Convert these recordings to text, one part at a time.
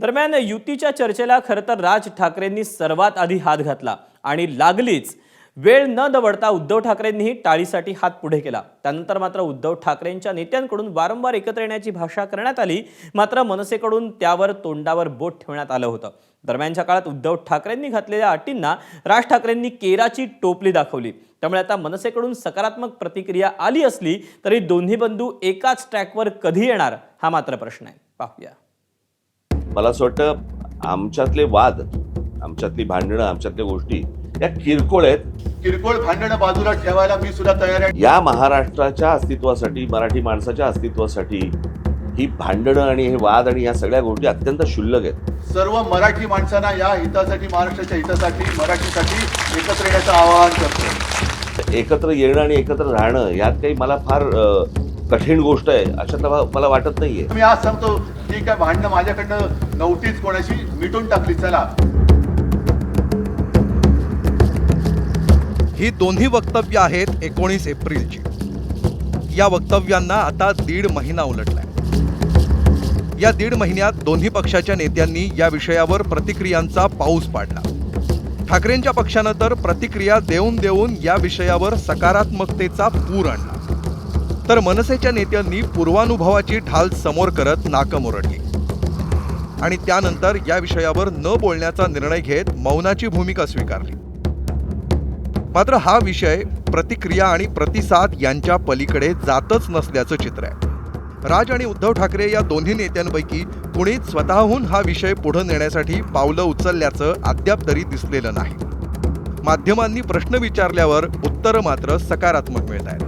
दरम्यान युतीच्या चर्चेला खरं तर राज ठाकरेंनी सर्वात आधी हात घातला आणि लागलीच. वेळ न दवडता उद्धव ठाकरेंनीही टाळीसाठी हात पुढे केला. त्यानंतर मात्र उद्धव ठाकरेंच्या नेत्यांकडून वारंवार एकत्र येण्याची भाषा करण्यात आली. मात्र मनसेकडून त्यावर तोंडावर बोट ठेवण्यात आलं होतं. दरम्यानच्या काळात उद्धव ठाकरेंनी घातलेल्या अटींना राज ठाकरेंनी केराची टोपली दाखवली. त्यामुळे आता मनसेकडून सकारात्मक प्रतिक्रिया आली असली तरी दोन्ही बंधू एकाच ट्रॅकवर कधी येणार हा मात्र प्रश्न आहे. पाहूया. मला असं वाटतं आमच्यातले वाद आमच्यातली भांडणं आमच्यातल्या गोष्टी या किरकोळ आहेत. किरकोळ भांडणं बाजूला ठेवायला मी सुद्धा तयार आहे. या महाराष्ट्राच्या अस्तित्वासाठी मराठी माणसाच्या अस्तित्वासाठी ही भांडणं आणि हे वाद आणि या सगळ्या गोष्टी अत्यंत क्षुल्लक आहेत. सर्व मराठी माणसांना या हितासाठी महाराष्ट्राच्या हितासाठी मराठीसाठी एकत्र येण्याचं आवाहन करतो तर एकत्र येणं आणि एकत्र राहणं यात काही मला फार अ, कठीण गोष्ट आहे. अशातला मला वाटत नाहीये. मी आज सांगतो ठीक आहे भांडणं माझ्याकडनं नव्हतीच कोणाशी मिटून टाकली चला. ही दोन्ही वक्तव्य आहेत एकोणीस एप्रिलची. या वक्तव्यांना आता दीड महिना उलटलाय. या दीड महिन्यात दोन्ही पक्षाच्या नेत्यांनी या विषयावर प्रतिक्रियांचा पाऊस पाडला. ठाकरेंच्या पक्षानं तर प्रतिक्रिया देऊन देऊन या विषयावर सकारात्मकतेचा पूर आणला. तर मनसेच्या नेत्यांनी पूर्वानुभवाची ढाल समोर करत नाकम ओरडली आणि त्यानंतर या विषयावर न बोलण्याचा निर्णय घेत मौनाची भूमिका स्वीकारली. मात्र हा विषय प्रतिक्रिया आणि प्रतिसाद यांच्या पलीकडे जातच नसल्याचं चित्र आहे. राज आणि उद्धव ठाकरे या दोन्ही नेत्यांपैकी कुणीच स्वतःहून हा विषय पुढे नेण्यासाठी पावलं उचलल्याचं अद्याप तरी दिसलेलं नाही. माध्यमांनी प्रश्न विचारल्यावर उत्तरं मात्र सकारात्मक मिळत आहेत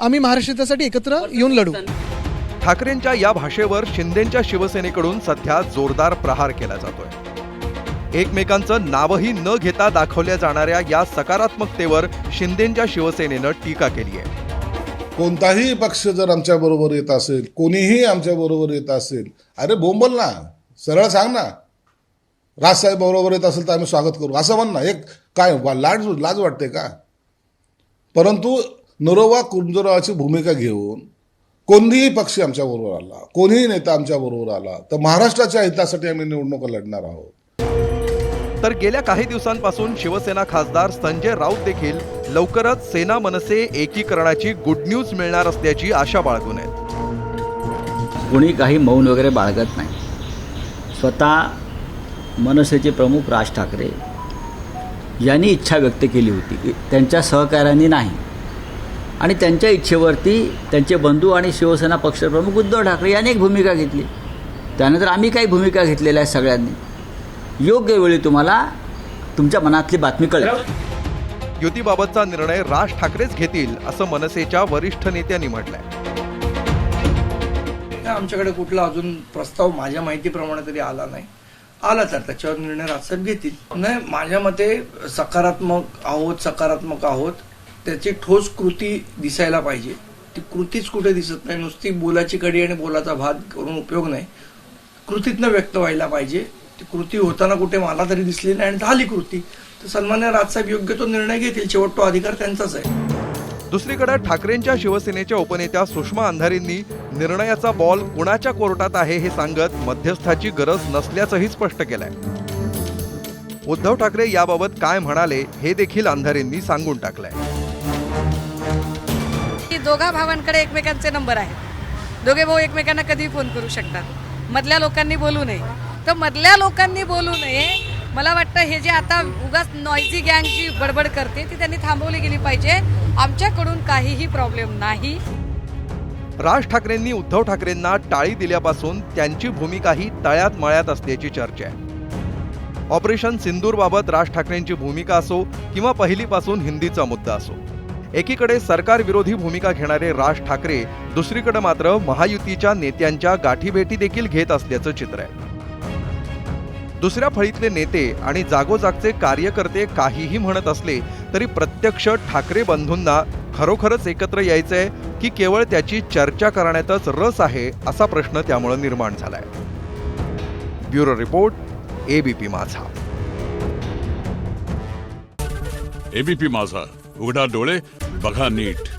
आम्ही महाराष्ट्र हितासाठी एकत्र येऊन लढू. ठाकरेंच्या या भाषेवर शिंदेच्या शिवसेनेकडून सध्या जोरदार प्रहार केला जातोय. एकमेकांचं नावही न घेता दाखवल्या जाणाऱ्या या सकारात्मकतेवर शिंदेच्या शिवसेनेनं टीका केली आहे. कोणताही पक्ष जर आमच्या बरोबर येत असेल कोणीही आमच्या बरोबर येत असेल अरे बोंबल ना सरळ सांग ना. राजसाहेब बरोबर येत असेल तर आम्ही स्वागत करू. असं म्हण ना एक काय लाज लाज वाटते का? परंतु नरोवा कुंजोरावाची भूमिका घेऊन कोणीही पक्ष आमच्या बरोबर आला कोणीही नेता आमच्या बरोबर आला तर महाराष्ट्राच्या हितासाठी आम्ही निवडणुका लढणार आहोत. तर गेल्या काही दिवसांपासून शिवसेना खासदार संजय राऊत देखील लवकरच सेना मनसे एकीकरणाची गुड न्यूज मिळणार असल्याची आशा बाळगून आहेत. कोणी काही मौन वगैरे बाळगत नाही. स्वतः मनसेचे प्रमुख राज ठाकरे यांनी इच्छा व्यक्त केली होती की त्यांच्या सहकार्याने नाही. आणि त्यांच्या इच्छेवरती त्यांचे बंधू आणि शिवसेना पक्षप्रमुख उद्धव ठाकरे यांनी एक भूमिका घेतली. त्यानंतर आम्ही काही भूमिका घेतलेल्या आहेत सगळ्यांनी. योग्य वेळी तुम्हाला तुमच्या मनातली बातमी कळेल. युतीबाबतचा निर्णय राज ठाकरेच घेतील असं मनसेच्या वरिष्ठ नेत्यांनी म्हटलंय. आमच्याकडे कुठला अजून प्रस्ताव माझ्या माहितीप्रमाणे तरी आला नाही. आला तर त्याच्यावर निर्णय राजसाहेब घेतील. नाही माझ्या मते सकारात्मक आहोत सकारात्मक आहोत. त्याची ठोस कृती दिसायला पाहिजे. ती कृतीच कुठे दिसत नाही नुसती बोलाची कडी आणि बोलाचा भात करून उपयोग नाही. कृतीतनं व्यक्त व्हायला पाहिजे. ती कृती होताना कुठे मला तरी दिसली नाही आणि झाली कृती. तर सन्मान्य राजसाहेब योग्य तो निर्णय घेतील. शेवट तो अधिकार त्यांचाच आहे. दुसरीकडे ठाकरेंच्या शिवसेनेच्या उपनेत्या सुषमा अंधारींनी निर्णयाचा बॉल कुणाच्या कोर्टात आहे हे सांगत मध्यस्थाची गरज नसल्याचंही स्पष्ट केलंय. उद्धव ठाकरे याबाबत काय म्हणाले हे देखील अंधारींनी सांगून टाकलंय. दोघा भावांकडे एकमेकांचे नंबर आहेत. दोघे भाऊ एकमेकांना कधी फोन करू शकतात. मधल्या लोकांनी बोलू नये. तर मधल्या लोकांनी बोलू नये. मला वाटतं हे जे आता उगाच नॉईझी गँग जी बडबड करते ती त्यांनी थांबवली गेली पाहिजे. आमच्याकडून काहीही प्रॉब्लेम नाही. राज ठाकरेंनी उद्धव ठाकरेंना टाळी दिल्यापासून त्यांची भूमिकाही तळ्यात मळ्यात असल्याची चर्चा आहे. ऑपरेशन सिंदूरबाबत राज ठाकरेंची भूमिका असो किंवा पहिलीपासून हिंदीचा मुद्दा असो. एकीकडे सरकार विरोधी भूमिका घेणारे राज ठाकरे दुसरीकडे मात्र महायुतीच्या नेत्यांच्या गाठीभेटी देखील घेत असल्याचं चित्र आहे. दुसऱ्या फळीतले नेते आणि जागोजागचे कार्यकर्ते काहीही म्हणत असले तरी प्रत्यक्ष ठाकरे बंधूंना खरोखरच एकत्र यायचंय की केवळ त्याची चर्चा करण्यातच रस आहे असा प्रश्न त्यामुळे निर्माण झालाय. Bureau report ABP Majha. ABP Majha. उघडा डोळे बघा नीट.